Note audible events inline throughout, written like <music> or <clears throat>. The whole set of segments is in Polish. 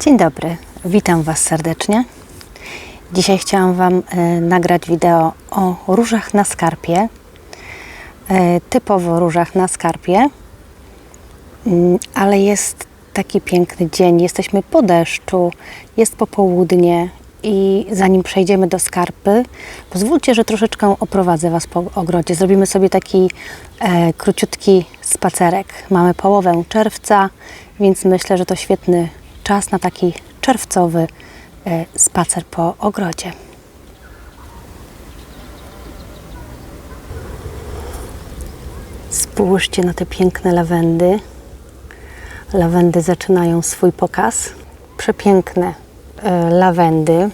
Dzień dobry, witam Was serdecznie. Dzisiaj chciałam Wam e, nagrać wideo o różach na skarpie. E, typowo różach na skarpie, Mm, ale jest taki piękny dzień, jesteśmy po deszczu, jest popołudnie i zanim przejdziemy do skarpy, pozwólcie, że troszeczkę oprowadzę Was po ogrodzie. Zrobimy sobie taki e, króciutki spacerek. Mamy połowę czerwca, więc myślę, że to świetny czas na taki czerwcowy e, spacer po ogrodzie. Spójrzcie na te piękne lawendy. Lawendy zaczynają swój pokaz. Przepiękne e, lawendy.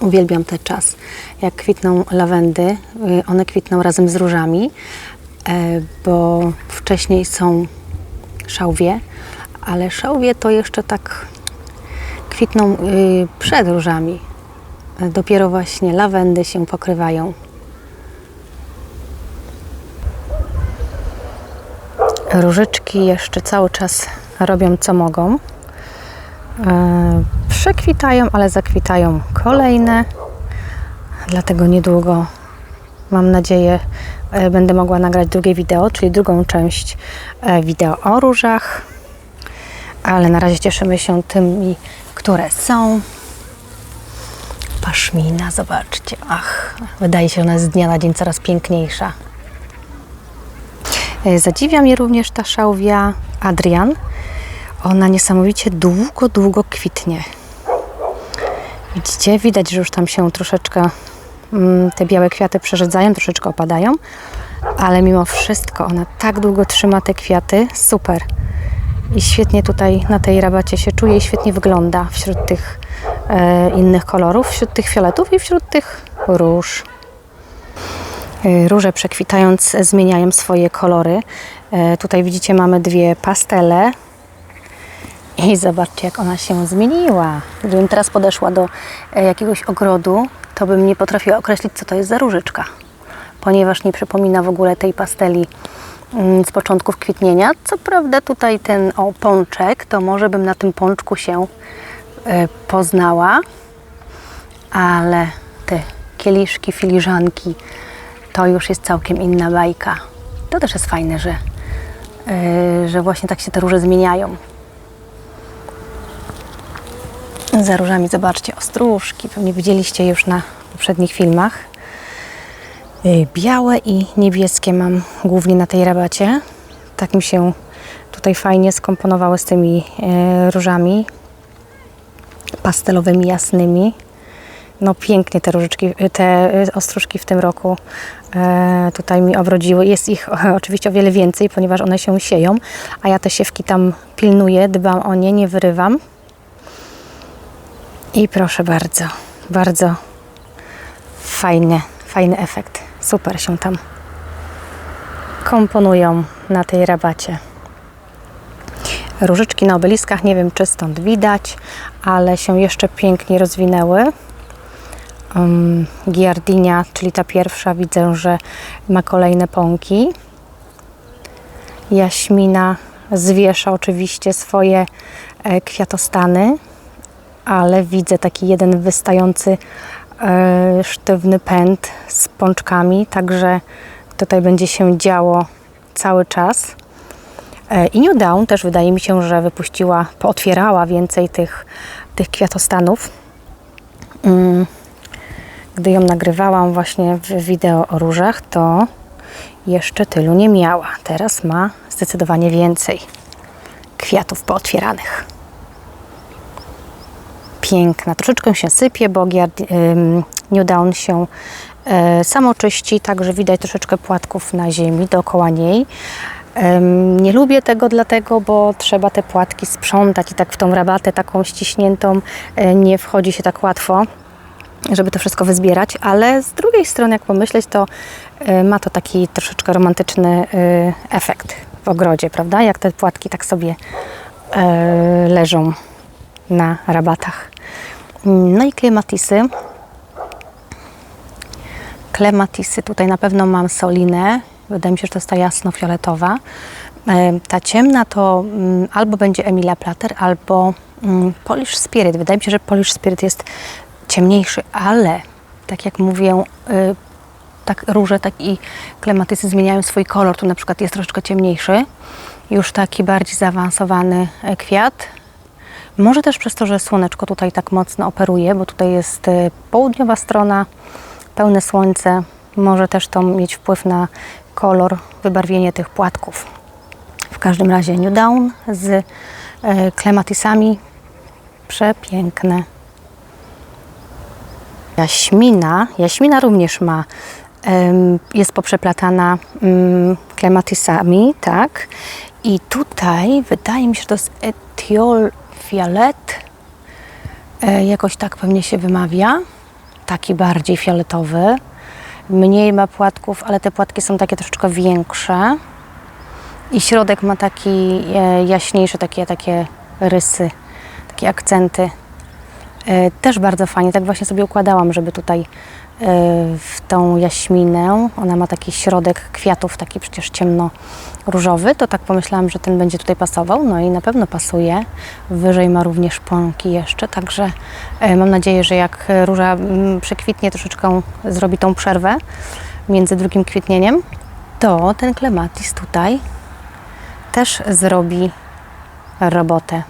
Uwielbiam ten czas, jak kwitną lawendy. Y, One kwitną razem z różami, e, bo wcześniej są szałwie, ale szałwie to jeszcze tak kwitną y, przed różami. Dopiero właśnie lawendy się pokrywają. Różyczki jeszcze cały czas robią co mogą. E, Przekwitają, ale zakwitają kolejne. Dlatego niedługo, mam nadzieję, e, będę mogła nagrać drugie wideo, czyli drugą część e, wideo o różach. Ale na razie cieszymy się tymi, które są. Paszmina, zobaczcie. Ach, wydaje się, ona z dnia na dzień coraz piękniejsza. E, Zadziwia mnie również ta szałwia Adrian. Ona niesamowicie długo, długo kwitnie. Widzicie? Widać, że już tam się troszeczkę mm, te białe kwiaty przerzedzają, troszeczkę opadają, ale mimo wszystko ona tak długo trzyma te kwiaty. Super. I świetnie tutaj na tej rabacie się czuje i świetnie wygląda wśród tych e, innych kolorów, wśród tych fioletów i wśród tych róż. Y, Róże przekwitając zmieniają swoje kolory. E, Tutaj widzicie mamy dwie pastele. I zobaczcie jak ona się zmieniła. Gdybym teraz podeszła do e, jakiegoś ogrodu, to bym nie potrafiła określić co to jest za różyczka. Ponieważ nie przypomina w ogóle tej pasteli z początków kwitnienia. Co prawda tutaj ten o, pączek, to może bym na tym pączku się e, poznała. Ale te kieliszki, filiżanki, to już jest całkiem inna bajka. To też jest fajne, że, yy, że właśnie tak się te róże zmieniają. Za różami zobaczcie ostróżki, pewnie widzieliście już na poprzednich filmach. Yy, Białe i niebieskie mam głównie na tej rabacie. Tak mi się tutaj fajnie skomponowały z tymi yy, różami pastelowymi, jasnymi. No pięknie te różyczki, te y, ostróżki w tym roku tutaj mi obrodziły. Jest ich <laughs> oczywiście o wiele więcej, ponieważ one się sieją, a ja te siewki tam pilnuję, dbam o nie, nie wyrywam. I proszę bardzo, bardzo fajny, fajny efekt. Super się tam komponują na tej rabacie. Różyczki na obeliskach, nie wiem czy stąd widać, ale się jeszcze pięknie rozwinęły um, giardinia, czyli ta pierwsza, widzę, że ma kolejne pąki. Jaśmina zwiesza oczywiście swoje e, kwiatostany, ale widzę taki jeden wystający sztywny pęd z pączkami, także tutaj będzie się działo cały czas. E, I New Dawn też wydaje mi się, że wypuściła, pootwierała więcej tych, tych kwiatostanów. Mm gdy ją nagrywałam właśnie w wideo o różach, to jeszcze tylu nie miała. Teraz ma zdecydowanie więcej kwiatów pootwieranych. Piękna. Troszeczkę się sypie, bo ym, New Dawn się e, samo czyści, także widać troszeczkę płatków na ziemi dookoła niej. Nie lubię tego dlatego, bo trzeba te płatki sprzątać i tak w tą rabatę taką ściśniętą e, nie wchodzi się tak łatwo żeby to wszystko wyzbierać, ale z drugiej strony, jak pomyśleć, to y, ma to taki troszeczkę romantyczny efekt w ogrodzie, prawda? Jak te płatki tak sobie leżą na rabatach. No i klematisy. Klematisy, tutaj na pewno mam solinę. Wydaje mi się, że to jest ta jasno-fioletowa. Ta ciemna to mm, albo będzie Emilia Plater, albo mm, Polish Spirit. Wydaje mi się, że Polish Spirit jest ciemniejszy, ale tak jak mówię, y, tak róże, tak i klematysy zmieniają swój kolor. Tu na przykład jest troszeczkę ciemniejszy, już taki bardziej zaawansowany e, kwiat. Może też przez to, że słoneczko tutaj tak mocno operuje, bo tutaj jest y, południowa strona, pełne słońce. Może też to mieć wpływ na kolor, wybarwienie tych płatków. W każdym razie New Dawn z e, klematysami przepiękne. Jaśmina, jaśmina również ma, jest poprzeplatana mm, klematysami, tak? I tutaj wydaje mi się, że to jest Etiol Violet, e, jakoś tak pewnie się wymawia, taki bardziej fioletowy. Mniej ma płatków, ale te płatki są takie troszeczkę większe. I środek ma taki e, jaśniejszy, takie, takie rysy, takie akcenty. E, Też bardzo fajnie, tak właśnie sobie układałam, żeby tutaj w tą jaśminę, ona ma taki środek kwiatów, taki przecież ciemno-różowy, to tak pomyślałam, że ten będzie tutaj pasował, no i na pewno pasuje. Wyżej ma również pąki jeszcze, także e, mam nadzieję, że jak róża przekwitnie, troszeczkę zrobi tą przerwę między drugim kwitnieniem, to ten klematis tutaj też zrobi robotę.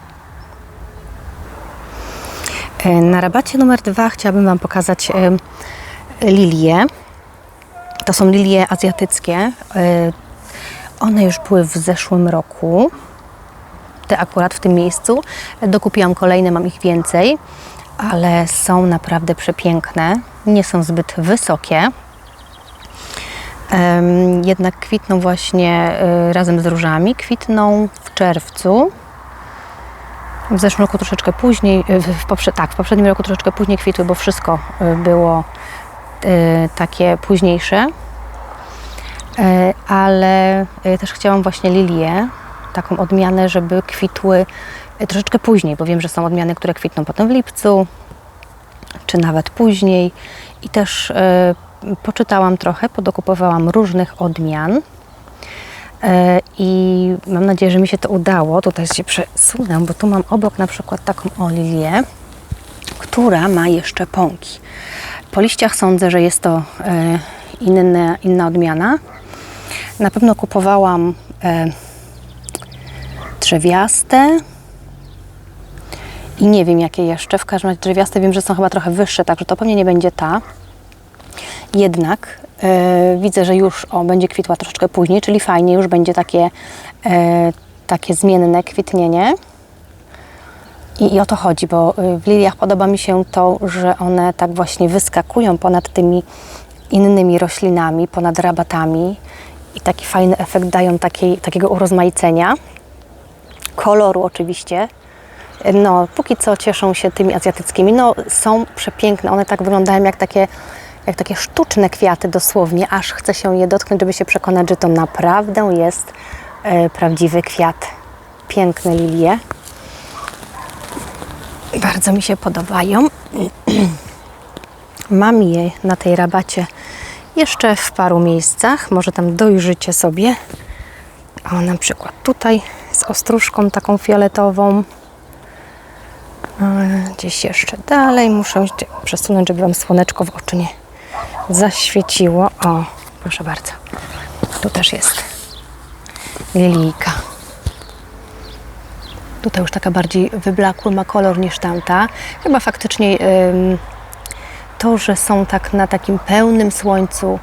E, Na rabacie numer dwa chciałabym Wam pokazać e, lilie. To są lilie azjatyckie. E, One już były w zeszłym roku. Te akurat w tym miejscu. Dokupiłam kolejne, mam ich więcej, ale są naprawdę przepiękne. Nie są zbyt wysokie. Jednak kwitną właśnie e, razem z różami. Kwitną w czerwcu. W zeszłym roku troszeczkę później, e, w, poprze- tak, w poprzednim roku troszeczkę później kwitły, bo wszystko było takie późniejsze. E, Ale e, też chciałam właśnie lilię, taką odmianę, żeby kwitły troszeczkę później, bo wiem, że są odmiany, które kwitną potem w lipcu, czy nawet później. I też poczytałam trochę, podokupowałam różnych odmian. I mam nadzieję, że mi się to udało. Tutaj się przesunę, bo tu mam obok na przykład taką olilię, która ma jeszcze pąki. Po liściach sądzę, że jest to e, inna, inna odmiana. Na pewno kupowałam e, drzewiaste i nie wiem jakie jeszcze. W każdym razie drzewiaste wiem, że są chyba trochę wyższe, także to pewnie nie będzie ta. Jednak e, widzę, że już o, będzie kwitła troszeczkę później, czyli fajnie, już będzie takie, takie zmienne kwitnienie. I, I o to chodzi, bo y, w liliach podoba mi się to, że one tak właśnie wyskakują ponad tymi innymi roślinami, ponad rabatami i taki fajny efekt dają takiej, takiego urozmaicenia. Koloru oczywiście. No, póki co cieszą się tymi azjatyckimi. No, są przepiękne. One tak wyglądają jak takie, jak takie sztuczne kwiaty dosłownie, aż chce się je dotknąć, żeby się przekonać, że to naprawdę jest e, prawdziwy kwiat. Piękne lilie. Bardzo mi się podobają. <clears throat> Mam je na tej rabacie jeszcze w paru miejscach. Może tam dojrzycie sobie. O, na przykład tutaj z ostróżką taką fioletową. Gdzieś jeszcze dalej. Muszę przesunąć, żeby Wam słoneczko w oczy nie zaświeciło. O, proszę bardzo. Tu też jest lilijka. Tutaj już taka bardziej wyblakły ma kolor niż tamta. Chyba faktycznie to, że są tak na takim pełnym słońcu,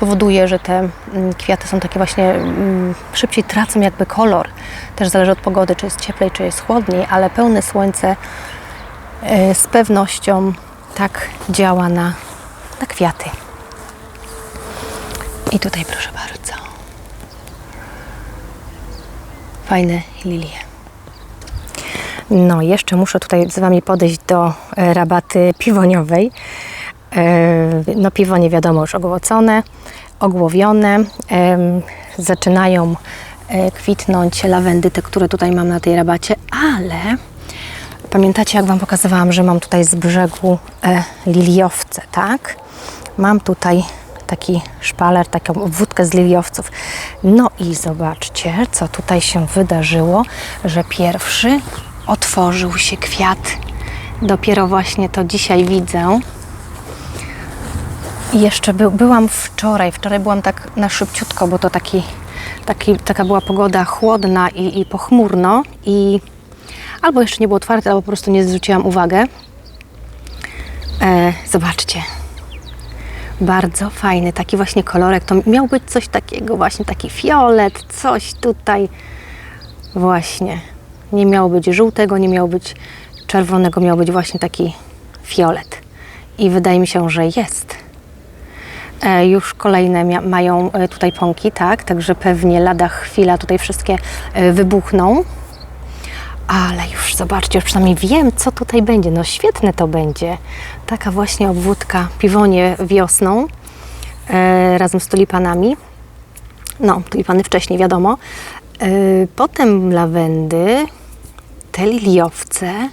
powoduje, że te ym, kwiaty są takie właśnie ym, szybciej tracą jakby kolor. Też zależy od pogody, czy jest cieplej, czy jest chłodniej, ale pełne słońce y, z pewnością tak działa na, na kwiaty. I tutaj proszę bardzo. Fajne lilie. No, jeszcze muszę tutaj z Wami podejść do e, rabaty piwoniowej. E, No, piwonie wiadomo już ogłocone, ogłowione. Zaczynają e, kwitnąć lawendy, te, które tutaj mam na tej rabacie, ale pamiętacie, jak Wam pokazywałam, że mam tutaj z brzegu liliowce, tak? Mam tutaj taki szpaler, taką obwódkę z liliowców. No i zobaczcie, co tutaj się wydarzyło, że pierwszy otworzył się kwiat. Dopiero właśnie to dzisiaj widzę. I jeszcze by, byłam wczoraj, wczoraj byłam tak na szybciutko, bo to taki, taki, taka była pogoda chłodna i, i pochmurno i albo jeszcze nie było otwarte, albo po prostu nie zwróciłam uwagę. E, zobaczcie. Bardzo fajny, taki właśnie kolorek. To miał być coś takiego, właśnie taki fiolet, coś tutaj. Właśnie. Nie miało być żółtego, nie miało być czerwonego, miał być właśnie taki fiolet. I wydaje mi się, że jest. E, już kolejne mają e, tutaj pąki, tak? Także pewnie lada chwila tutaj wszystkie e, wybuchną. Ale już zobaczcie, już przynajmniej wiem, co tutaj będzie. No świetne to będzie. Taka właśnie obwódka piwonie wiosną e, razem z tulipanami. No, tulipany wcześniej, wiadomo. E, potem lawendy, te liliowce.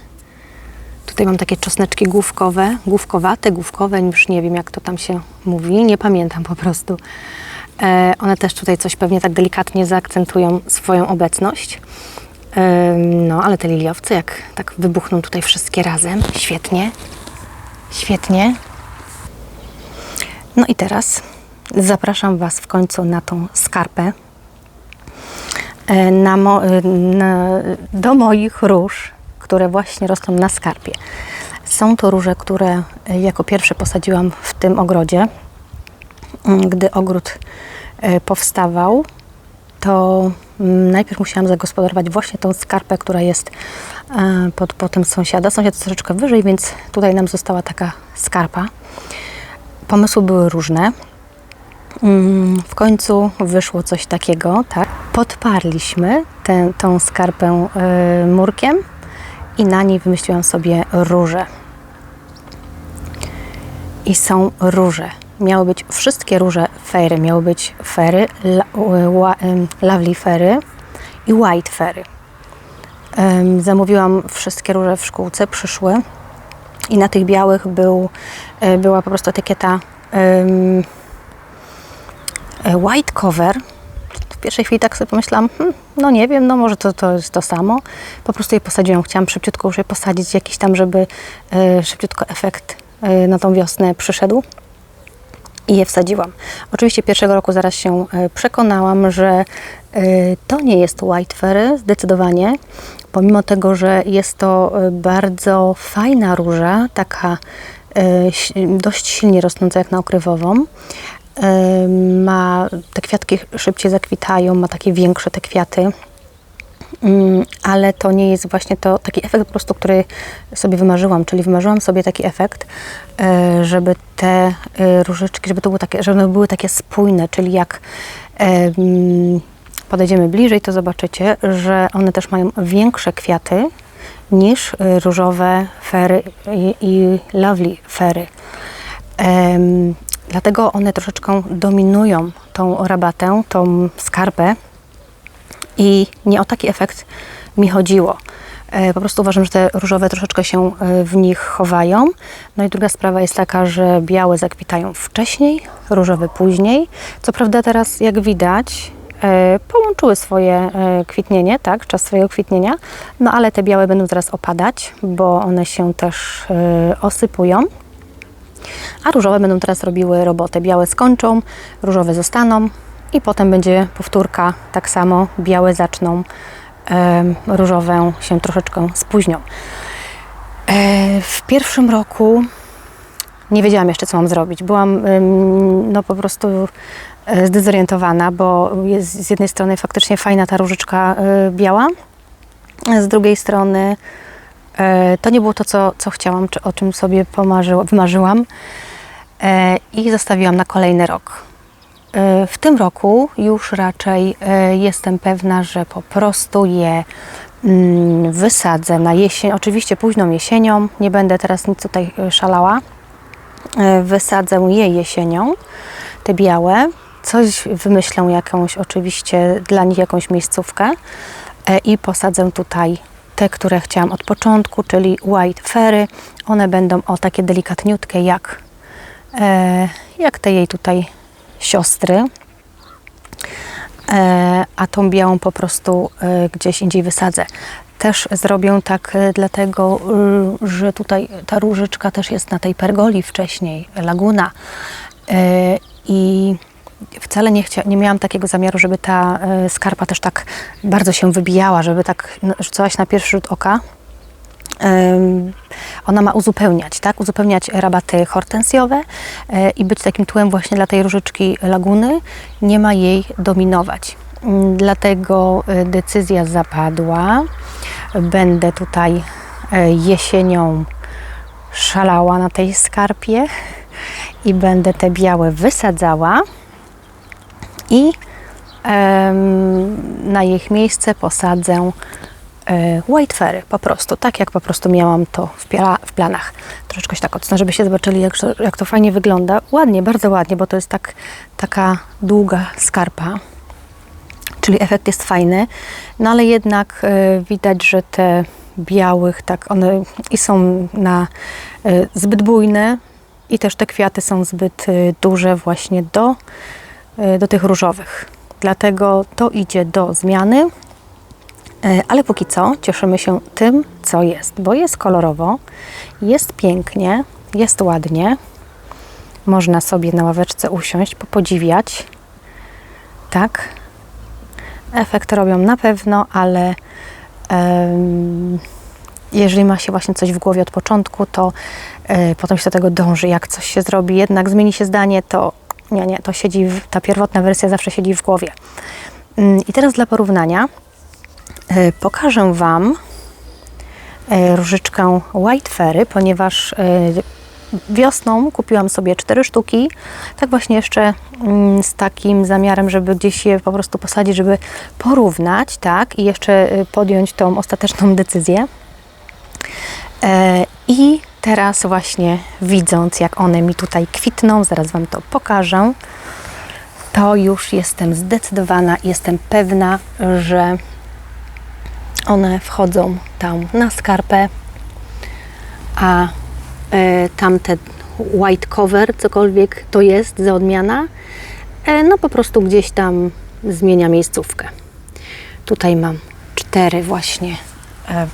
Tutaj mam takie czosneczki główkowe, główkowate, główkowe, już nie wiem jak to tam się mówi, nie pamiętam po prostu. E, one też tutaj coś pewnie tak delikatnie zaakcentują swoją obecność. Ym, No, ale te liliowce, jak tak wybuchną tutaj wszystkie razem, świetnie, świetnie. No i teraz zapraszam Was w końcu na tą skarpę, e, na mo, e, na, do moich róż, które właśnie rosną na skarpie. Są to róże, które e, jako pierwsze posadziłam w tym ogrodzie. Mm, Gdy ogród e, powstawał, to mm, najpierw musiałam zagospodarować właśnie tą skarpę, która jest e, pod potem sąsiada. Sąsiad troszeczkę wyżej, więc tutaj nam została taka skarpa. Pomysły były różne. Mm, W końcu wyszło coś takiego, tak? Podparliśmy tę, tą skarpę e, murkiem i na niej wymyśliłam sobie róże. I są róże. Miały być wszystkie róże fery. Miały być fery, la, em, lovely fery i white fery. Zamówiłam wszystkie róże w szkółce, przyszły i na tych białych był, e, była po prostu etykieta e, white cover. Pierwszej chwili tak sobie pomyślałam, hmm, no nie wiem, no może to, to jest to samo. Po prostu je posadziłam. Chciałam szybciutko już je posadzić, jakiś tam, żeby e, szybciutko efekt e, na tą wiosnę przyszedł i je wsadziłam. Oczywiście pierwszego roku zaraz się e, przekonałam, że to nie jest white fairy, zdecydowanie. Pomimo tego, że jest to bardzo fajna róża, taka dość silnie rosnąca jak na okrywową. Ma, te kwiatki szybciej zakwitają, ma takie większe te kwiaty. Mm, ale to nie jest właśnie to taki efekt po prostu, który sobie wymarzyłam, czyli wymarzyłam sobie taki efekt, e, żeby te e, różyczki, żeby to było takie, żeby one były takie spójne, czyli jak podejdziemy bliżej, to zobaczycie, że one też mają większe kwiaty niż różowe fery i, i lovely fery. Dlatego one troszeczkę dominują tą rabatę, tą skarpę, i nie o taki efekt mi chodziło. E, Po prostu uważam, że te różowe troszeczkę się e, w nich chowają. No i druga sprawa jest taka, że białe zakwitają wcześniej, różowe później. Co prawda teraz, jak widać, e, połączyły swoje kwitnienie, tak, czas swojego kwitnienia, no ale te białe będą teraz opadać, bo one się też osypują. A różowe będą teraz robiły robotę. Białe skończą, różowe zostaną i potem będzie powtórka tak samo. Białe zaczną, em, różowe się troszeczkę spóźnią. E, w pierwszym roku nie wiedziałam jeszcze, co mam zrobić. Byłam no po prostu e, zdezorientowana, bo jest z jednej strony faktycznie fajna ta różyczka e, biała, z drugiej strony to nie było to, co, co chciałam, czy o czym sobie wymarzyłam e, i zostawiłam na kolejny rok. E, W tym roku już raczej e, jestem pewna, że po prostu je mm, wysadzę na jesień, oczywiście późną jesienią, nie będę teraz nic tutaj e, szalała. E, Wysadzę je jesienią, te białe, coś wymyślę jakąś oczywiście dla nich jakąś miejscówkę e, i posadzę tutaj te, które chciałam od początku, czyli white fairy. One będą o takie delikatniutkie jak, e, jak te jej tutaj siostry. E, a tą białą po prostu e, gdzieś indziej wysadzę. też zrobię tak e, dlatego, y, że tutaj ta różyczka też jest na tej pergoli wcześniej, laguna. E, I wcale nie, chcia, nie miałam takiego zamiaru, żeby ta e, skarpa też tak bardzo się wybijała, żeby tak no, rzucałaś na pierwszy rzut oka. Ona ma uzupełniać, tak? Uzupełniać rabaty hortensjowe e, i być takim tłem właśnie dla tej różyczki laguny. Nie ma jej dominować. Mm, Dlatego e, decyzja zapadła. Będę tutaj jesienią szalała na tej skarpie i będę te białe wysadzała i na ich miejsce posadzę e, white ferry po prostu, tak jak po prostu miałam to w, w planach. Troszeczkę się tak odsunę, żebyście zobaczyli jak, to- jak to fajnie wygląda. Ładnie, bardzo ładnie, bo to jest tak, taka długa skarpa, czyli efekt jest fajny, no ale jednak e, widać, że te białych, tak one i są na e, zbyt bujne i też te kwiaty są zbyt duże właśnie do, do tych różowych. Dlatego to idzie do zmiany, E, Ale póki co cieszymy się tym, co jest, bo jest kolorowo, jest pięknie, jest ładnie. Można sobie na ławeczce usiąść, popodziwiać. Tak. Efekt robią na pewno, ale em, jeżeli ma się właśnie coś w głowie od początku, to e, potem się do tego dąży. Jak coś się zrobi, jednak zmieni się zdanie, to nie, nie, to siedzi, w, ta pierwotna wersja zawsze siedzi w głowie. Mm, I teraz dla porównania E, Pokażę Wam e, różyczkę White Fairy, ponieważ e, wiosną kupiłam sobie cztery sztuki, tak właśnie jeszcze mm, z takim zamiarem, żeby gdzieś je po prostu posadzić, żeby porównać, tak, i jeszcze podjąć tą ostateczną decyzję. I teraz właśnie widząc, jak one mi tutaj kwitną, zaraz Wam to pokażę, to już jestem zdecydowana, jestem pewna, że one wchodzą tam na skarpę, a e, tamte white cover, cokolwiek to jest za odmiana, e, no po prostu gdzieś tam zmienia miejscówkę. Tutaj mam cztery właśnie e,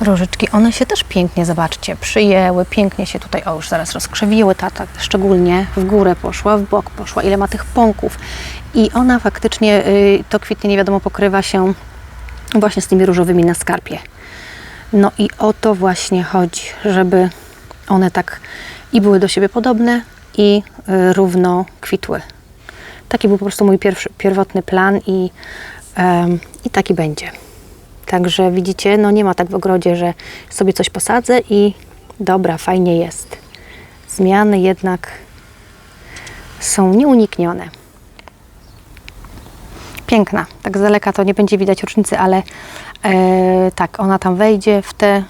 różyczki. One się też pięknie, zobaczcie, przyjęły, pięknie się tutaj, o już zaraz rozkrzewiły, ta, ta szczególnie w górę poszła, w bok poszła, ile ma tych pąków. I ona faktycznie, y, to kwitnie nie wiadomo, pokrywa się właśnie z tymi różowymi na skarpie. No i o to właśnie chodzi, żeby one tak i były do siebie podobne i y, równo kwitły. Taki był po prostu mój pierwszy, pierwotny plan i, i taki będzie. Także widzicie, no nie ma tak w ogrodzie, że sobie coś posadzę i dobra, fajnie jest. Zmiany jednak są nieuniknione. Piękna. Tak z daleka to nie będzie widać różnicy, ale e, tak, ona tam wejdzie w te, e,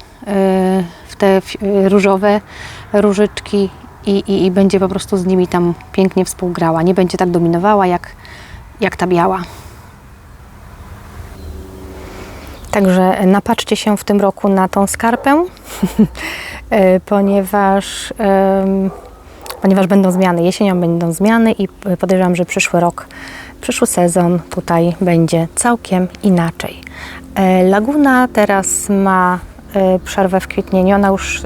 w te różowe różyczki i, i, i będzie po prostu z nimi tam pięknie współgrała. Nie będzie tak dominowała jak, jak ta biała. Także napatrzcie się w tym roku na tą skarpę, <laughs> e, ponieważ, ponieważ będą zmiany. Jesienią będą zmiany i podejrzewam, że przyszły rok, przyszły sezon tutaj będzie całkiem inaczej. E, Laguna teraz ma e, przerwę w kwitnieniu. Ona już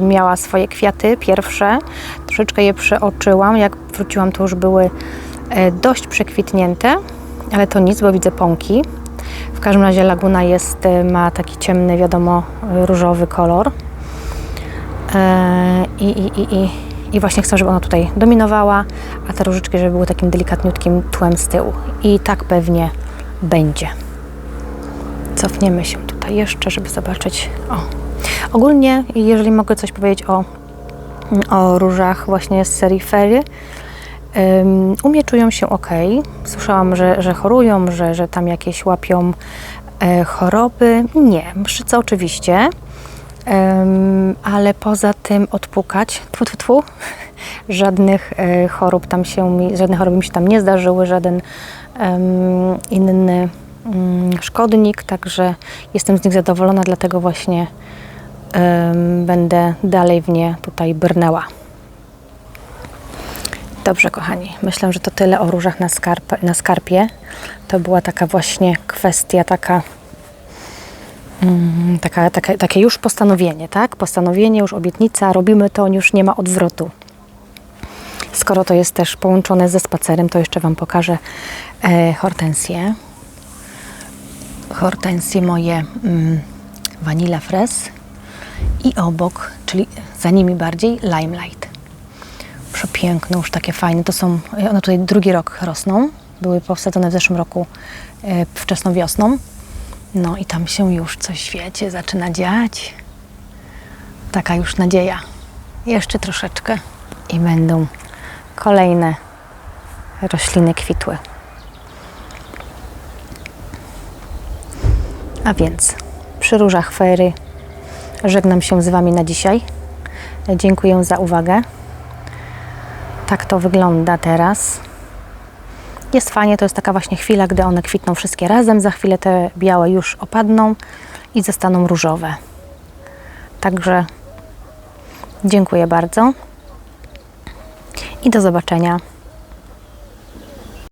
miała swoje kwiaty pierwsze. Troszeczkę je przeoczyłam. Jak wróciłam, to już były dość przekwitnięte, ale to nic, bo widzę pąki. W każdym razie laguna jest, e, ma taki ciemny, wiadomo, różowy kolor. E, I, i, i, i, I właśnie chcę, żeby ona tutaj dominowała, a te różyczki, żeby były takim delikatniutkim tłem z tyłu. I tak pewnie będzie. Cofniemy się tutaj jeszcze, żeby zobaczyć. O. Ogólnie, jeżeli mogę coś powiedzieć o, o różach właśnie z serii Ym, U mnie czują się ok. Słyszałam, że, że chorują, że, że tam jakieś łapią e, choroby. Nie, mszyca oczywiście, ale poza tym odpukać, tfu, tfu, tfu, <laughs> żadnych e, chorób tam się żadne choroby mi się tam nie zdarzyły, żaden inny mm, szkodnik, także jestem z nich zadowolona, dlatego właśnie będę dalej w nie tutaj brnęła. Dobrze, kochani. Myślę, że to tyle o różach na, skarp- na skarpie. To była taka właśnie kwestia taka mm, taka, taka, takie już postanowienie, tak? Postanowienie, już obietnica, robimy to, już nie ma odwrotu. Skoro to jest też połączone ze spacerem, to jeszcze Wam pokażę e, hortensje. Hortensje moje mm, Vanilla Fres i obok, czyli za nimi bardziej Limelight. Przepiękne, już takie fajne. To są, one tutaj drugi rok rosną. Były posadzone w zeszłym roku e, wczesną wiosną. No i tam się już coś w świecie zaczyna dziać. Taka już nadzieja. Jeszcze troszeczkę i będą kolejne rośliny kwitły. A więc przy różach fery żegnam się z Wami na dzisiaj. Dziękuję za uwagę. Tak to wygląda teraz. Jest fajnie, to jest taka właśnie chwila, gdy one kwitną wszystkie razem. Za chwilę te białe już opadną i zostaną różowe. Także dziękuję bardzo i do zobaczenia